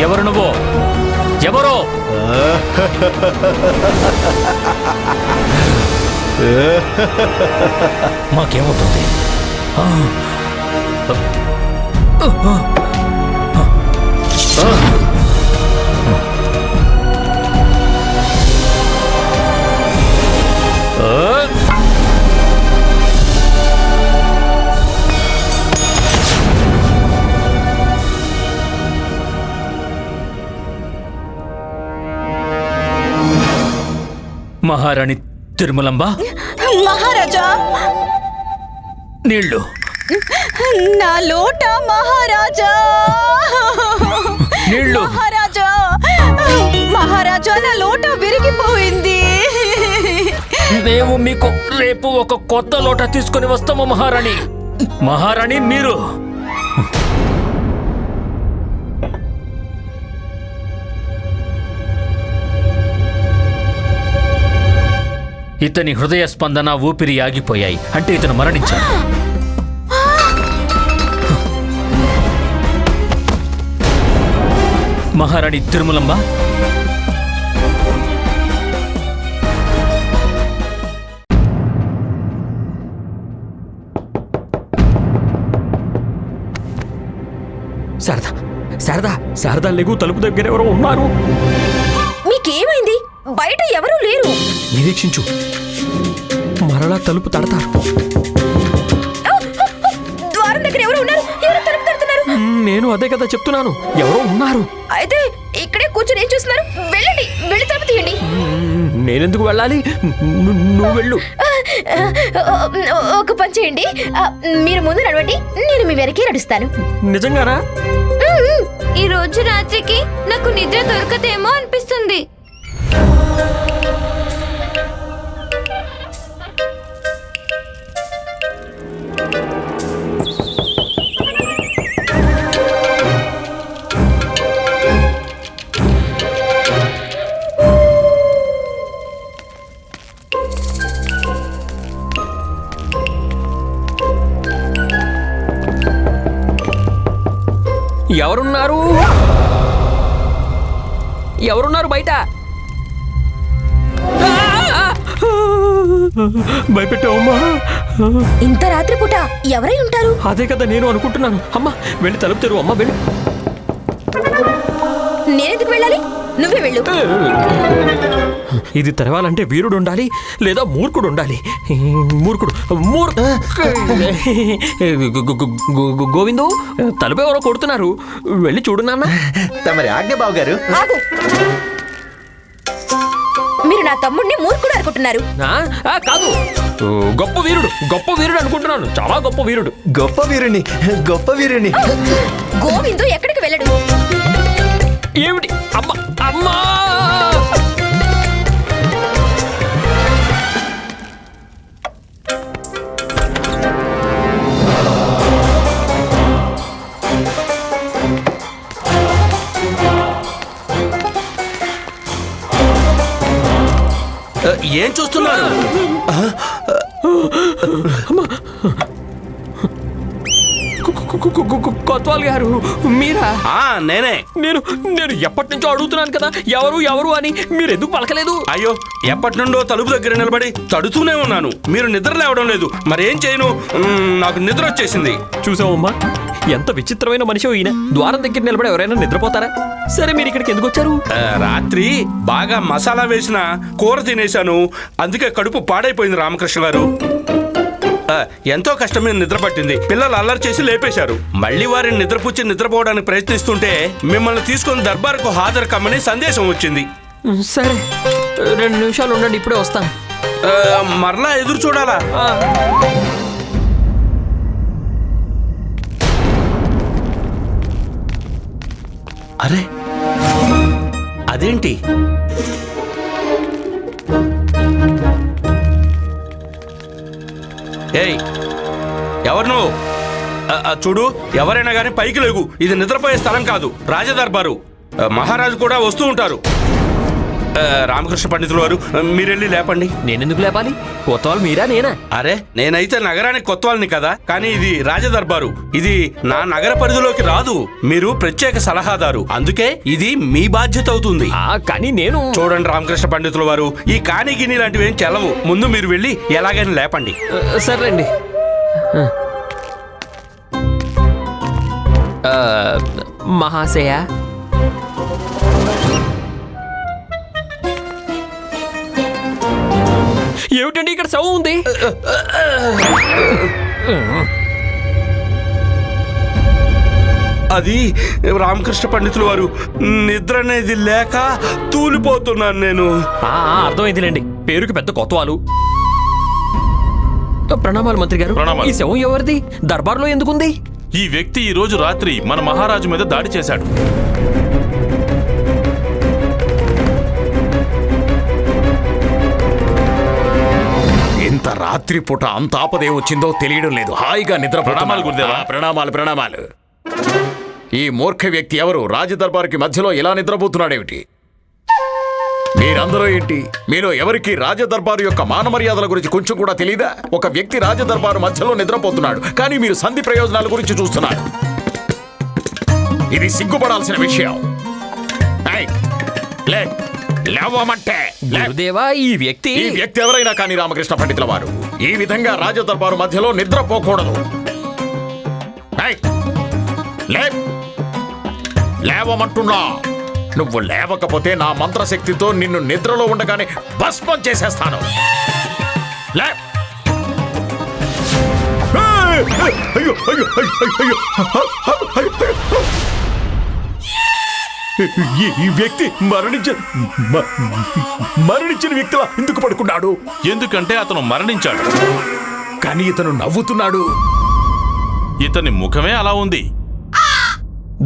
ఎవరు నువ్వు? ఎవరో? మాకేమవుతుంది? ఆ. మహారాణి తిరుమలంబ? మహారాజా! నీళ్ళు. నా లోట మహారాజా! నీళ్ళు. మహారాజా! మహారాజా నా లోట విరిగిపోయింది. మేము మీకు రేపు ఒక కొత్త లోట తీసుకొని వస్తాము మహారాణి. మహారాణి మీరు. ఇతని హృదయ స్పందన ఊపిరి ఆగిపోయాయి అంటే ఇతను మరణించాడు. మహారాణి తిరుమలంబ శారదా శారదా శారదా లేగు తలుపు దగ్గర ఎవరో ఉన్నారు. మీకేమైంది? బయట ఎవరూ లేరు. నిరీక్షించు. మరలా తలుపు తడతారు. ద్వారం దగ్గర ఎవరు ఉన్నారు. ఎవరు తలుపు తడుతున్నారు. నేను అదే కదా చెప్తున్నాను. ఎవరో ఉన్నారు. అయితే ఇక్కడే కూర్చొని ఏం చూస్తున్నారు? వెళ్ళండి వెళ్ళి తలుపు తీయండి. నేనెందుకు వెళ్ళాలి? నువ్వు వెళ్ళు. ఒక పని చేయండి. మీరు ముందు నడవండి. నేను మీ వెనకే నడుస్తాను. నిజంగానా? ఈ రోజు రాత్రికి నాకు నిద్ర దొరకదేమో అనిపిస్తుంది. ఎవరున్నారు? ఎవరున్నారు బయట? భయపెట్టావమ్మా ఇంత రాత్రిపూట ఎవరై ఉంటారు? అదే కదా నేను అనుకుంటున్నాను. అమ్మా వెళ్ళి తలుపు తెరువు. అమ్మా వెళ్ళి. నేనెందుకు వెళ్ళాలి? నువ్వే వెళ్ళు. ఇది తెరవాలంటే వీరుడు ఉండాలి లేదా మూర్ఖుడు ఉండాలి మూర్ఖుడు మూర్ గోవిందు తలుపు ఎవరో కొడుతున్నారు. వెళ్ళి చూడు నాన్న. తమరి ఆజ్ఞ బావు గారు ఆగు. మీరు నా తమ్ముడిని మూర్ఖుడు అనుకుంటున్నారు. కాదు. గొప్ప వీరుడు గొప్ప వీరుడు అనుకుంటున్నాను. చాలా గొప్ప వీరుడు. గొప్ప వీరుని గొప్ప వీరుని గోవిందు ఎక్కడికి వెళ్ళడు? ఏమిటి? అమ్మ అమ్మా! ఏం చూస్తున్నారు? కొత్వాల్ గారు మీరా? నేనే. నేను నేను ఎప్పటి నుంచో అడుగుతున్నాను కదా ఎవరు ఎవరు అని మీరు ఎందుకు పలకలేదు? అయ్యో ఎప్పటి నుండో తలుపు దగ్గర నిలబడి తడుతూనే ఉన్నాను. మీరు నిద్ర లేవడం లేదు. మరేం చేయను? నాకు నిద్ర వచ్చేసింది. చూసావమ్మా ఎంత విచిత్రమైన మనిషి ఈయన. ద్వారం దగ్గర నిలబడి ఎవరైనా నిద్రపోతారా? సరే మీరు ఇక్కడికి ఎందుకు వచ్చారు? రాత్రి బాగా మసాలా వేసిన కూర తినేశాను. అందుకే కడుపు పాడైపోయింది రామకృష్ణ గారు. ఎంతో కష్టం మీద నిద్ర పట్టింది. పిల్లలు అల్లరి చేసి లేపేశారు. మళ్ళీ వారిని నిద్రపుచ్చి నిద్రపోవడానికి ప్రయత్నిస్తుంటే మిమ్మల్ని తీసుకొని దర్బారుకు హాజరు కమ్మని సందేశం వచ్చింది. సరే. రెండు నిమిషాలు ఉండండి ఇప్పుడే వస్తాను. మరలా ఎదురు చూడాలా? అరే అదేంటి? ఏయ్ ఎవరు నువ్వు? చూడు ఎవరైనా కానీ పైకి లేవు ఇది నిద్రపోయే స్థలం కాదు. రాజదర్బారు. మహారాజు కూడా వస్తూ ఉంటారు. రామకృష్ణ పండితుల వారు మీరెళ్ళి లేపండి. నేనెందుకు లేపాలి? కొత్త వాళ్ళు మీరా నేనా? అరే నేనైతే నగరానికి కొత్త వాళ్ళని కదా కానీ ఇది రాజదర్బారు. ఇది నా నగర పరిధిలోకి రాదు. మీరు ప్రత్యేక సలహాదారు. అందుకే ఇది మీ బాధ్యత అవుతుంది. కానీ నేను చూడండి రామకృష్ణ పండితుల వారు ఈ కాని గిని లాంటివి ఏం చెల్లవు. ముందు మీరు వెళ్ళి ఎలాగైనా లేపండి. ఆ, మహాశయ ఏమిటండి ఇక్కడ శవం ఉంది? అది రామకృష్ణ పండితుల వారు నిద్ర అనేది లేక తూలిపోతున్నాను నేను. అర్థమైందిలేండి. పేరుకి పెద్ద కొత్తవాలు ప్రణామాలు మంత్రి గారు. ఈ శవం ఎవరిది? దర్బార్లో ఎందుకుంది? ఈ వ్యక్తి ఈ రోజు రాత్రి మన మహారాజు మీద దాడి చేశాడు. ఇంత రాత్రి పూట అంత ఆపదే వచ్చిందో తెలియడం లేదు. హాయిగా నిద్ర ప్రణామాలు, గురుదేవా. ప్రణామాలు ప్రణామాలు. ఈ మూర్ఖ వ్యక్తి ఎవరు? రాజదర్బార్కి మధ్యలో ఇలా నిద్రపోతున్నాడేమిటి? మీరందరూ ఏంటి? మీలో ఎవరికి రాజదర్బారు యొక్క మాన మర్యాదల గురించి కొంచెం కూడా తెలీదా? ఒక వ్యక్తి రాజదర్బారు మధ్యలో నిద్రపోతున్నాడు కానీ మీరు సంధి ప్రయోజనాల గురించి చూస్తున్నారు. ఇది సిగ్గుపడాల్సిన విషయం. లే. లేవమంటే లే. గురుదేవా ఈ వ్యక్తి ఈ వ్యక్తి ఎవరైనా కానీ రామకృష్ణ పండితుల వారు ఈ విధంగా రాజదర్బారు మధ్యలో నిద్రపోకూడదు ఏయ్! లే లేవమంటున్నా నువ్వు లేవకపోతే నా మంత్రశక్తితో నిన్ను నిద్రలో ఉండగానే భస్మం చేసేస్తాను లే ఏయ్! అయ్యో అయ్యో అయ్యో అయ్యో ఈ ఈ వ్యక్తి మరణించ మ- మరణించిన వ్యక్తిలా ఎందుకు పడుకున్నాడు? ఎందుకంటే అతను మరణించాడు. కానీ ఇతను నవ్వుతున్నాడు. ఇతని ముఖమే అలా ఉంది.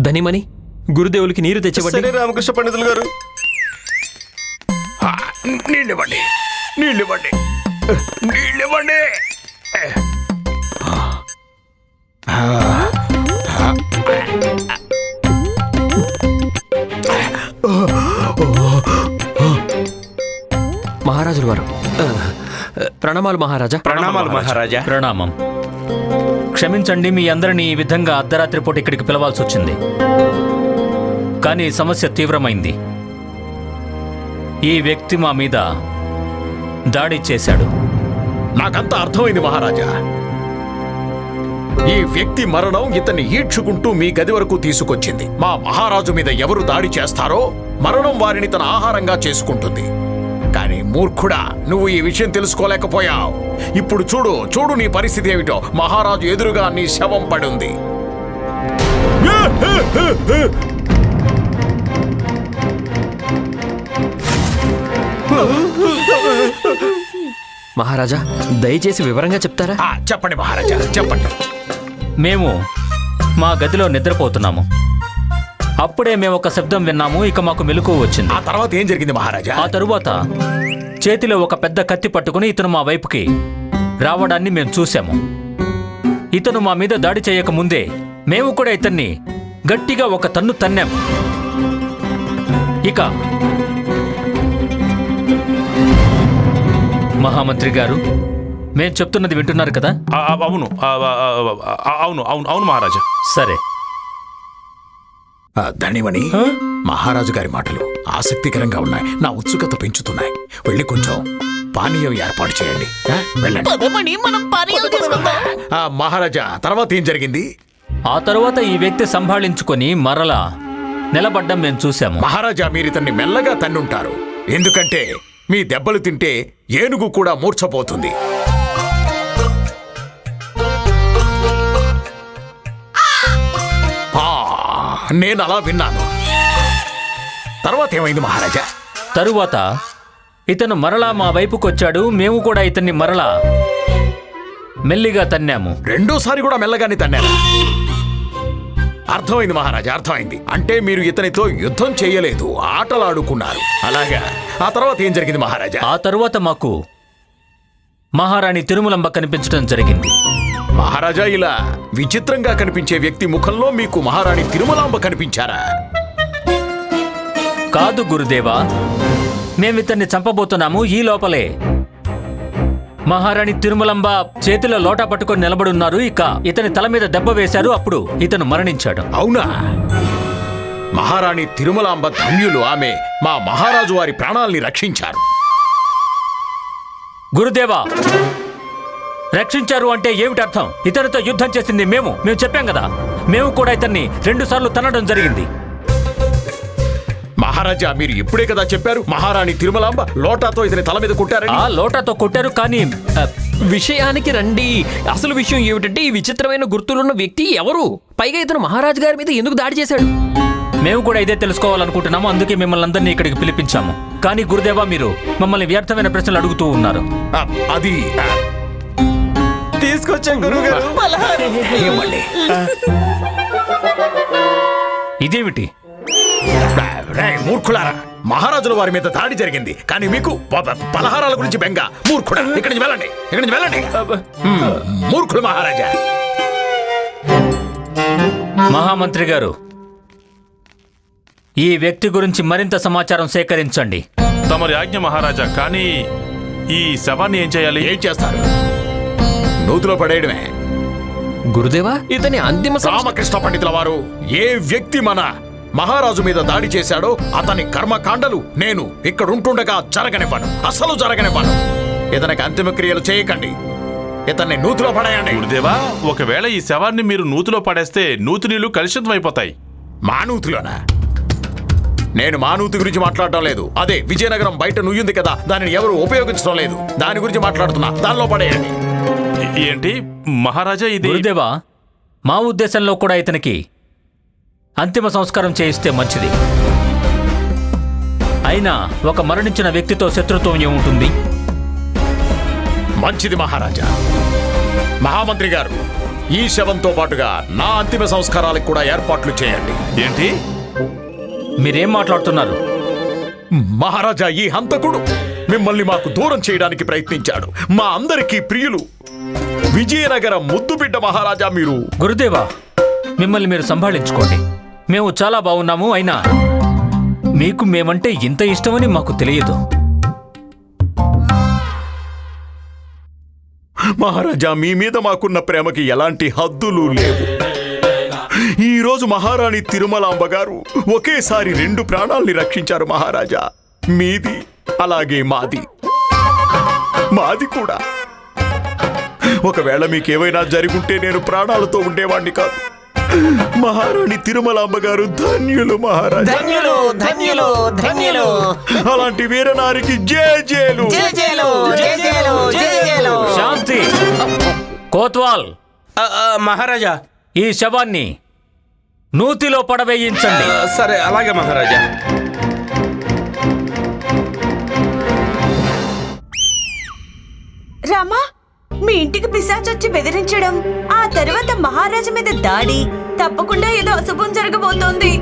ధనిమని గురుదేవులకి నీరు తెచ్చివ్వండి సరే రామకృష్ణ పండితులు గారు. ఆ, నీళ్ళివ్వండి నీళ్ళివ్వండి నీళ్ళివ్వండి. మహారాజుల వారు ప్రణామాలు మహారాజా. ప్రణామాలు మహారాజా. ప్రణామం. క్షమించండి మీ అందరినీ ఈ విధంగా అర్ధరాత్రి పూట ఇక్కడికి పిలవాల్సి వచ్చింది. కానీ సమస్య తీవ్రమైంది. ఈ వ్యక్తి మా మీద దాడి చేశాడు. నాకంతా అర్థమైంది మహారాజా. ఈ వ్యక్తి మరణం ఇతన్ని ఈడ్చుకుంటూ మీ గది వరకు తీసుకొచ్చింది. మా మహారాజు మీద ఎవరు దాడి చేస్తారో మరణం వారిని తన ఆహారంగా చేసుకుంటుంది. మూర్ఖుడా నువ్వు ఈ విషయం తెలుసుకోలేకపోయావు. ఇప్పుడు చూడు చూడు నీ పరిస్థితి ఏమిటో. మహారాజు ఎదురుగా నీ శవం పడుంది. మహారాజా దయచేసి వివరంగా చెప్తారా? ఆ, చెప్పండి మహారాజా చెప్పండి. మేము మా గదిలో నిద్రపోతున్నాము. అప్పుడే మేము ఒక శబ్దం విన్నాము ఇక మాకు మెలకువ వచ్చింది. ఆ తర్వాత ఏం జరిగింది మహారాజా? ఆ తరువాత చేతిలో ఒక పెద్ద కత్తి పట్టుకుని ఇతను మా వైపుకి రావడాన్ని మేము చూశాము. ఇతను మా మీద దాడి చేయక ముందే మేము కూడా ఇతన్ని గట్టిగా ఒక తన్ను తన్నాము ఇక మహామంత్రి గారు మేం చెప్తున్నది వింటున్నారు కదా? అవును. అవును అవును అవును మహారాజా. సరే. ధనిమణి మహారాజు గారి మాటలు ఆసక్తికరంగా ఉన్నాయి. నా ఉత్సుకత పెంచుతున్నాయి. వెళ్ళి కొంచెం పానీయం ఏర్పాటు చేయండి. ఆ, వెళ్ళండి. ఆ, మహారాజా తర్వాత ఏం జరిగింది? ఆ తరువాత ఈ వ్యక్తి సంభాళించుకొని మరలా నిలబడ్డం మేము చూశాము. మహారాజా మీరు ఇతన్ని మెల్లగా తన్నుంటారు. ఎందుకంటే మీ దెబ్బలు తింటే ఏనుగు కూడా మూర్ఛపోతుంది. నేను అలా విన్నాను. తర్వాత ఏమైంది మహారాజా? తరువాత ఇతను మరలా మా వైపుకు వచ్చాడు మేము కూడా ఇతన్ని మరలా మెల్లిగా తన్నాము. రెండోసారి కూడా మెల్లగానే తన్నారా అర్థమైంది మహారాజా అర్థమైంది. అంటే మీరు ఇతనితో యుద్ధం చేయలేదు ఆటలాడుకున్నారు. అలాగా? ఆ తర్వాత ఏం జరిగింది మహారాజా? ఆ తరువాత మాకు మహారాణి తిరుమలంబ కనిపించడం జరిగింది. మహారాజా ఇలా విచిత్రంగా కనిపించే వ్యక్తి ముఖంలో మీకు మహారాణి తిరుమలాంబ కనిపించారా? కాదు గురుదేవా మేము ఇతన్ని చంపబోతున్నాము ఈ లోపలే. మహారాణి తిరుమలంబ చేతిలో లోటా పట్టుకొని నిలబడున్నారు ఇక ఇతని తల మీద దెబ్బ వేశారు. అప్పుడు ఇతను మరణించాడు. అవునా? మహారాణి తిరుమలాంబ ధన్యులు. ఆమె మా మహారాజు వారి ప్రాణాల్ని రక్షించారు. గురుదేవా రక్షించారు అంటే ఏమిటి అర్థం ఇతనితో యుద్ధం చేసింది మేము. మేము చెప్పాం కదా. మేము కూడా ఇతన్ని రెండు సార్లు తనడం జరిగింది. మహారాజా మీరు ఇప్పుడే కదా చెప్పారు? మహారాణి తిరుమలాంబ లోటాతో ఇతని తల మీద కొట్టారని. ఆ లోటాతో కొట్టారు కానీ ఆ, విషయానికి రండి. అసలు విషయం ఏమిటంటే ఈ విచిత్రమైన గుర్తులున్న వ్యక్తి ఎవరు? పైగా ఇతను మహారాజు గారి మీద ఎందుకు దాడి చేశాడు? మేము కూడా ఇదే తెలుసుకోవాలనుకుంటున్నాము. అందుకే మిమ్మల్ని అందరినీ ఇక్కడికి పిలిపించాము. కానీ గురుదేవా మీరు మమ్మల్ని వ్యర్థమైన ప్రశ్నలు అడుగుతూ ఉన్నారు. ఆ, అది ఆ, తీసుకొచ్చాం గురువుగారు. ఏమండి ఇదేమిటి? మూర్ఖులారా మహారాజుల వారి మీద దాడి జరిగింది. కానీ మీకు పలహారాల గురించి బెంగ మూర్ఖుడా. ఇక్కడి నుంచి వెళ్ళండి ఇక్కడి నుంచి వెళ్ళండి. మ్మ్, మూర్ఖులు మహారాజా. మహామంత్రి గారు ఈ వ్యక్తి గురించి మరింత సమాచారం సేకరించండి. తమరి ఆజ్ఞ మహారాజా కానీ ఈ శవాన్ని ఏం చేయాలి? ఏం చేస్తారు? నూతిలో పడేయడమే. గురుదేవా ఇతని అంతిమ రామకృష్ణ పండితుల వారు ఏ వ్యక్తి మన మహారాజు మీద దాడి చేశాడో అతని కర్మకాండలు నేను ఇక్కడ ఉంటుండగా జరగనివ్వను. అసలు జరగనివ్వను. ఇతనికి అంతిమ క్రియలు చేయకండి. ఇతన్ని నూతిలో పడేయండి. గురుదేవా ఒకవేళ ఈ శవాన్ని మీరు నూతిలో పడేస్తే నూతి నీళ్ళు కలుషితం అయిపోతాయి మా నూతిలోనా? నేను మా నూతి గురించి మాట్లాడటం లేదు. అదే విజయనగరం బయట నుయ్యింది కదా దానిని ఎవరు ఉపయోగించడం లేదు. దాని గురించి మాట్లాడుతున్నా. దానిలో పడేయండి. ఏంటి? మహారాజా ఇది గురుదేవా మా ఉద్దేశంలో కూడా ఇతనికి అంతిమ సంస్కారం చేయిస్తే మంచిది. అయినా ఒక మరణించిన వ్యక్తితో శత్రుత్వం ఏముంటుంది? మంచిది మహారాజా. మహామంత్రి గారు ఈ శవంతో పాటుగా నా అంతిమ సంస్కారాలకు కూడా ఏర్పాట్లు చేయండి. ఏంటి? మీరేం మాట్లాడుతున్నారు? మహారాజా ఈ హంతకుడు మిమ్మల్ని మాకు దూరం చేయడానికి ప్రయత్నించాడు. మా అందరికీ ప్రియులు. విజయనగరం ముద్దుబిడ్డ మహారాజా మీరు. గురుదేవా మిమ్మల్ని మీరు సంభాళించుకోండి. మేము చాలా బాగున్నాము అయినా మీకు మేమంటే ఇంత ఇష్టమని మాకు తెలియదు. మహారాజా మీ మీద మాకున్న ప్రేమకి ఎలాంటి హద్దులు లేవు. ఈ రోజు మహారాణి తిరుమలాంబ గారు ఒకేసారి రెండు ప్రాణాల్ని రక్షించారు మహారాజా. మీది అలాగే మాది. మాది కూడా. ఒకవేళ మీకేమైనా జరుగుంటే నేను ప్రాణాలతో ఉండేవాణ్ణి కాదు. మహారాణి తిరుమలాంబ గారు ధన్యులు మహారాజా. ధన్యులు ధన్యులు ధన్యులు. అలాంటి వీరనారికి జే జేలు. శాంతి. కోత్వాల్. ఆ, ఆ, మహారాజా. ఈ శవాన్ని నూతిలో పడవేయించండి. ఆ, సరే అలాగే మహారాజా. ఇంటికి పిశాచొచ్చి బెదిరించడం ఆ తర్వాత మహారాజు మీద దాడి తప్పకుండా ఏదో అశుభం జరగబోతోంది.